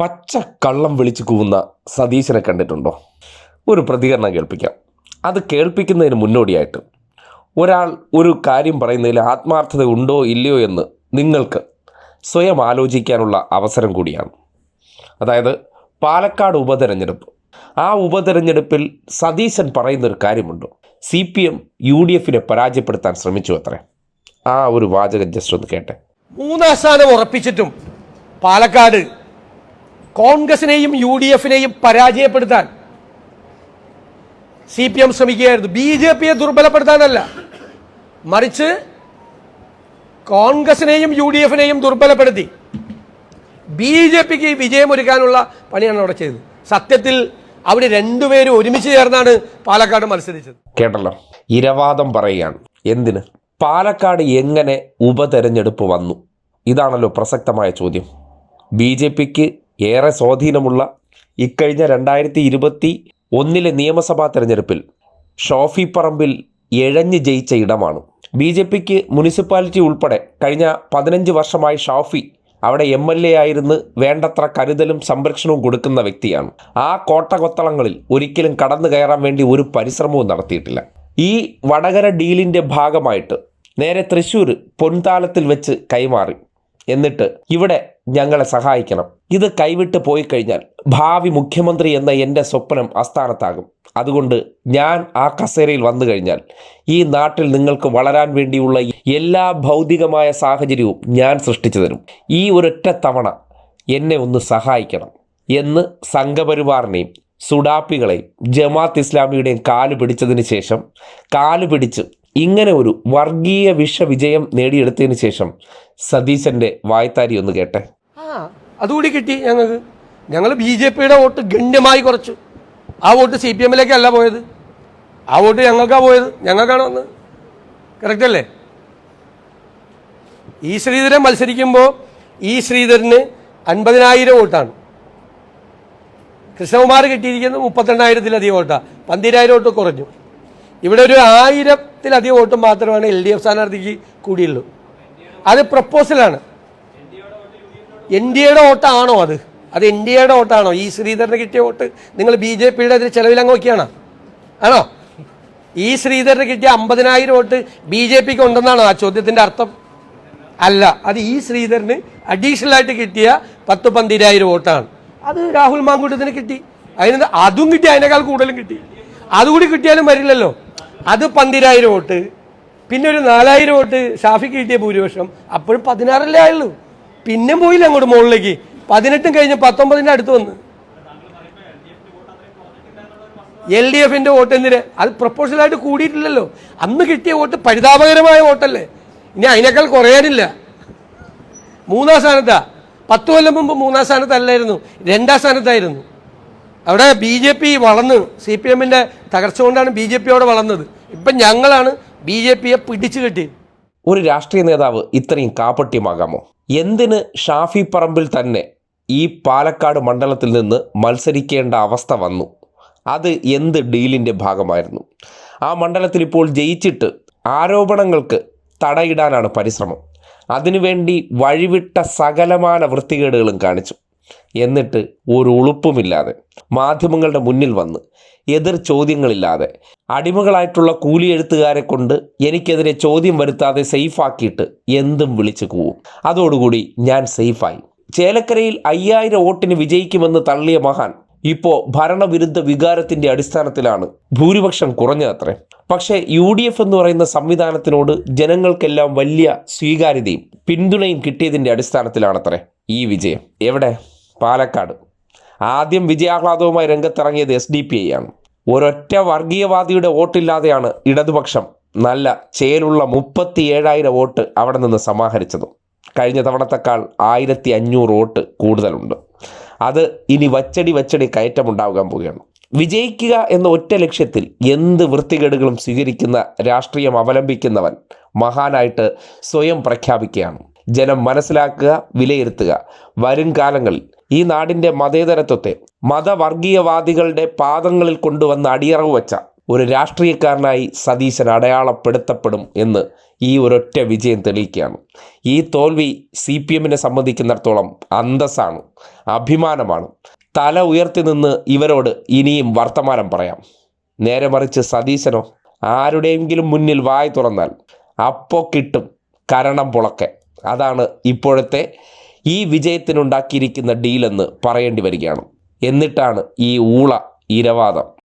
പച്ച കള്ളം വിളിച്ചു കൂവുന്ന സതീശനെ കണ്ടിട്ടുണ്ടോ? ഒരു പ്രതികരണം കേൾപ്പിക്കാം. അത് കേൾപ്പിക്കുന്നതിന് മുന്നോടിയായിട്ട് ഒരാൾ ഒരു കാര്യം പറയുന്നതിൽ ആത്മാർത്ഥത ഉണ്ടോ ഇല്ലയോ എന്ന് നിങ്ങൾക്ക് സ്വയം ആലോചിക്കാനുള്ള അവസരം കൂടിയാണ്. അതായത് പാലക്കാട് ഉപതെരഞ്ഞെടുപ്പ്. ആ ഉപതെരഞ്ഞെടുപ്പിൽ സതീശൻ പറയുന്നൊരു കാര്യമുണ്ട്. C P M U D എഫിനെ പരാജയപ്പെടുത്താൻ ശ്രമിച്ചു അത്രേ. ആ ഒരു വാചകം ജസ്റ്റ് ഒന്ന് കേട്ടെ. മൂന്നാം സ്ഥാനം ഉറപ്പിച്ചിട്ടും പാലക്കാട് കോൺഗ്രസിനെയും യു ഡി എഫിനെയും പരാജയപ്പെടുത്താൻ സി പി എം ശ്രമിക്കുകയായിരുന്നു. ബി ജെ പിയെ ദുർബലപ്പെടുത്താനല്ല. മറിച്ച് കോൺഗ്രസിനെയും യു ഡി എഫിനെയും ദുർബലപ്പെടുത്തി ബി ജെ പിക്ക് വിജയമൊരുക്കാനുള്ള പണിയാണ് അവിടെ ചെയ്തത്. സത്യത്തിൽ അവിടെ രണ്ടുപേരും ഒരുമിച്ച് ചേർന്നാണ് പാലക്കാട് മത്സരിച്ചത്. കേട്ടല്ലോ. ഇരവാദം പറയുകയാണ്. എന്തിന്? പാലക്കാട് എങ്ങനെ ഉപതെരഞ്ഞെടുപ്പ് വന്നു? ഇതാണല്ലോ പ്രസക്തമായ ചോദ്യം. ബി ജെ പിക്ക് ഏറെ സ്വാധീനമുള്ള ഇക്കഴിഞ്ഞ രണ്ടായിരത്തി ഇരുപത്തി ഒന്നിലെ നിയമസഭാ തെരഞ്ഞെടുപ്പിൽ ഷോഫി പറമ്പിൽ എഴഞ്ഞ് ജയിച്ച ഇടമാണ്. ബി ജെ പിക്ക് മുനിസിപ്പാലിറ്റി ഉൾപ്പെടെ കഴിഞ്ഞ പതിനഞ്ച് വർഷമായി ഷാഫി അവിടെ എം എൽ എ ആയിരുന്ന് വേണ്ടത്ര കരുതലും സംരക്ഷണവും കൊടുക്കുന്ന വ്യക്തിയാണ്. ആ കോട്ടകൊത്തളങ്ങളിൽ ഒരിക്കലും കടന്നു കയറാൻ വേണ്ടി ഒരു പരിശ്രമവും നടത്തിയിട്ടില്ല. ഈ വടകര ഡീലിന്റെ ഭാഗമായിട്ട് നേരെ തൃശ്ശൂർ പൊൻതാലത്തിൽ വെച്ച് കൈമാറി. എന്നിട്ട് ഇവിടെ ഞങ്ങളെ സഹായിക്കണം. ഇത് കൈവിട്ട് പോയി കഴിഞ്ഞാൽ ഭാവി മുഖ്യമന്ത്രി എന്ന എന്റെ സ്വപ്നം അസ്ഥാനത്താകും അതുകൊണ്ട് ഞാൻ ആ കസേരയിൽ വന്നു കഴിഞ്ഞാൽ ഈ നാട്ടിൽ നിങ്ങൾക്ക് വളരാൻ വേണ്ടിയുള്ള എല്ലാ ഭൗതികമായ സാഹചര്യവും ഞാൻ സൃഷ്ടിച്ചു തരും. ഈ ഒരൊറ്റ തവണ എന്നെ ഒന്ന് സഹായിക്കണം എന്ന് സംഘപരിവാറിനെയും സുഡാപ്പികളെയും ജമാത്ത് ഇസ്ലാമിയുടെയും കാൽ പിടിച്ചതിന് ശേഷം കാൽ പിടിച്ച് ഇങ്ങനെ ഒരു വർഗീയ വിഷവിജയം നേടിയെടുത്തതിന് ശേഷം സതീശന്റെ വായ്ത്താരി ഒന്ന് കേട്ടെ. അതുകൂടി കിട്ടി ഞങ്ങൾക്ക്. ഞങ്ങൾ ബി ജെ പിയുടെ വോട്ട് ഗണ്യമായി കുറച്ചു. ആ വോട്ട് സി പി എമ്മിലേക്കല്ല പോയത്. ആ വോട്ട് ഞങ്ങൾക്കാണ് പോയത്. ഞങ്ങൾക്കാണ് വന്നത്. കറക്റ്റ് അല്ലേ? ഈ ശ്രീധരൻ മത്സരിക്കുമ്പോൾ ഈ ശ്രീധരന് അൻപതിനായിരം വോട്ടാണ്. കൃഷ്ണകുമാർ കിട്ടിയിരിക്കുന്നത് മുപ്പത്തെണ്ണായിരത്തിലധികം വോട്ടാണ് പന്തിരായിരം വോട്ട് കുറഞ്ഞു. ഇവിടെ ഒരു ആയിരത്തിലധികം വോട്ട് മാത്രമാണ് എൽ ഡി എഫ് സ്ഥാനാർത്ഥിക്ക് കൂടിയുള്ളൂ. അത് പ്രപ്പോസലാണ്. എൻ ഡി എയുടെ വോട്ടാണോ അത്? അത് എൻ ഡി എയുടെ വോട്ടാണോ? ഈ ശ്രീധരന് കിട്ടിയ വോട്ട് നിങ്ങൾ ബി ജെ പിയുടെ അതിൽ ചെലവിലങ്ങ് നോക്കിയാണോ? ആണോ? ഈ ശ്രീധരന് കിട്ടിയ അമ്പതിനായിരം വോട്ട് ബി ജെ പിക്ക് ഉണ്ടെന്നാണോ ആ ചോദ്യത്തിന്റെ അർത്ഥം? അല്ല. അത് ഈ ശ്രീധരന് അഡീഷണൽ ആയിട്ട് കിട്ടിയ പത്ത് പന്തിരായിരം വോട്ടാണ്. അത് രാഹുൽ മാങ്കൂട്ടത്തിന് കിട്ടി. അതിന് അതും കിട്ടി അതിനേക്കാൾ കൂടുതലും കിട്ടി. അതുകൂടി കിട്ടിയാലും വരില്ലല്ലോ. അത് പന്തിരായിരം വോട്ട്. പിന്നെ ഒരു നാലായിരം വോട്ട് ഷാഫിക്ക് കിട്ടിയ ഭൂരിപക്ഷം. അപ്പോഴും പതിനാറല്ലേ ആയുള്ളൂ. പിന്നെ പോയില്ല അങ്ങോട്ട് മുകളിലേക്ക്. പതിനെട്ടും കഴിഞ്ഞ് പത്തൊമ്പതിന്റെ അടുത്ത് വന്ന്. എൽ ഡി എഫിന്റെ വോട്ട് എന്തിന്? അത് പ്രപ്പോസലായിട്ട് കൂടിയിട്ടില്ലല്ലോ. അന്ന് കിട്ടിയ വോട്ട് പരിതാപകരമായ വോട്ടല്ലേ. ഇനി അതിനേക്കാൾ കുറയാനില്ല മൂന്നാം സ്ഥാനത്താ. പത്ത് കൊല്ലം മുമ്പ് മൂന്നാം സ്ഥാനത്തല്ലായിരുന്നു. രണ്ടാം സ്ഥാനത്തായിരുന്നു. അവിടെ ബി ജെ പി വളർന്ന് സി പി എമ്മിന്റെ തകർച്ച കൊണ്ടാണ് ബി ജെ പി അവിടെ വളർന്നത്. ഇപ്പം ഞങ്ങളാണ് ബി ജെ പിയെ പിടിച്ചു കെട്ടിയത്. ഒരു രാഷ്ട്രീയ നേതാവ് ഇത്രയും കാപ്പട്യമാകാമോ എന്തിന് ഷാഫി പറമ്പിൽ തന്നെ ഈ പാലക്കാട് മണ്ഡലത്തിൽ നിന്ന് മത്സരിക്കേണ്ട അവസ്ഥ വന്നു? അത് എന്ത് ഡീലിന്റെ ഭാഗമായിരുന്നു? ആ മണ്ഡലത്തിൽ ഇപ്പോൾ ജയിച്ചിട്ട് ആരോപണങ്ങൾക്ക് തടയിടാനാണ് പരിശ്രമം. അതിനുവേണ്ടി വഴിവിട്ട സകലമാന വൃത്തികേടുകളും കാണിച്ചു. എന്നിട്ട് ഒരു ഉളുപ്പുമില്ലാതെ മാധ്യമങ്ങളുടെ മുന്നിൽ വന്ന് എതിർ ചോദ്യങ്ങളില്ലാതെ അടിമകളായിട്ടുള്ള കൂലി എഴുത്തുകാരെ കൊണ്ട് എനിക്കെതിരെ ചോദ്യം വരുത്താതെ സേഫാക്കിയിട്ട് എന്തും വിളിച്ചു കൂവും. അതോടുകൂടി ഞാൻ സേഫായി. ചേലക്കരയിൽ അയ്യായിരം വോട്ടിന് വിജയിക്കുമെന്ന് തള്ളിയ മഹാൻ ഇപ്പോൾ ഭരണവിരുദ്ധ വികാരത്തിന്റെ അടിസ്ഥാനത്തിലാണ് ഭൂരിപക്ഷം കുറഞ്ഞതത്രേ പക്ഷേ യു ഡി എഫ് എന്ന് പറയുന്ന സംവിധാനത്തിനോട് ജനങ്ങൾക്കെല്ലാം വലിയ സ്വീകാര്യതയും പിന്തുണയും കിട്ടിയതിന്റെ അടിസ്ഥാനത്തിലാണത്രേ ഈ വിജയം. എവിടെ? പാലക്കാട്. ആദ്യം വിജയാഹ്ലാദവുമായി രംഗത്തിറങ്ങിയത് എസ് ഡി പി ഐ ആണ്. ഒരൊറ്റ വർഗീയവാദിയുടെ വോട്ടില്ലാതെയാണ് ഇടതുപക്ഷം നല്ല ചേലുള്ള മുപ്പത്തി ഏഴായിരം വോട്ട് അവിടെ നിന്ന് സമാഹരിച്ചത്. കഴിഞ്ഞ തവണത്തെക്കാൾ ആയിരത്തി അഞ്ഞൂറ് വോട്ട് കൂടുതലുണ്ട്. അത് ഇനി വച്ചടി വച്ചടി കയറ്റമുണ്ടാകാൻ പോവുകയാണ്. വിജയിക്കുക എന്ന ഒറ്റ ലക്ഷ്യത്തിൽ എന്ത് വൃത്തികേടുകളും സ്വീകരിക്കുന്ന രാഷ്ട്രീയം അവലംബിക്കുന്നവൻ മഹാനായിട്ട് സ്വയം പ്രഖ്യാപിക്കുകയാണ്. ജനം മനസ്സിലാക്കുക വിലയിരുത്തുക. വരും കാലങ്ങളിൽ ഈ നാടിന്റെ മതേതരത്വത്തെ മതവർഗീയവാദികളുടെ പാദങ്ങളിൽ കൊണ്ടുവന്ന് അടിയറവ് വച്ച ഒരു രാഷ്ട്രീയക്കാരനായി സതീശൻ അടയാളപ്പെടുത്തപ്പെടും എന്ന് ഈ ഒരൊറ്റ വിജയം തെളിയിക്കുകയാണ്. ഈ തോൽവി സി പി എമ്മിനെ സംബന്ധിക്കുന്നിടത്തോളം അന്തസ്സാണ് അഭിമാനമാണ്. തല ഉയർത്തി നിന്ന് ഇവരോട് ഇനിയും വർത്തമാനം പറയാം. നേരെ മറിച്ച് സതീശനോ ആരുടെയെങ്കിലും മുന്നിൽ വായി തുറന്നാൽ അപ്പോ കിട്ടും കരണം പുളക്കെ. അതാണ് ഇപ്പോഴത്തെ ഈ വിജയത്തിനുണ്ടാക്കിയിരിക്കുന്ന ഡീലെന്ന് പറയേണ്ടി വരികയാണ്. എന്നിട്ടാണ് ഈ ഊള ഇരവാദം.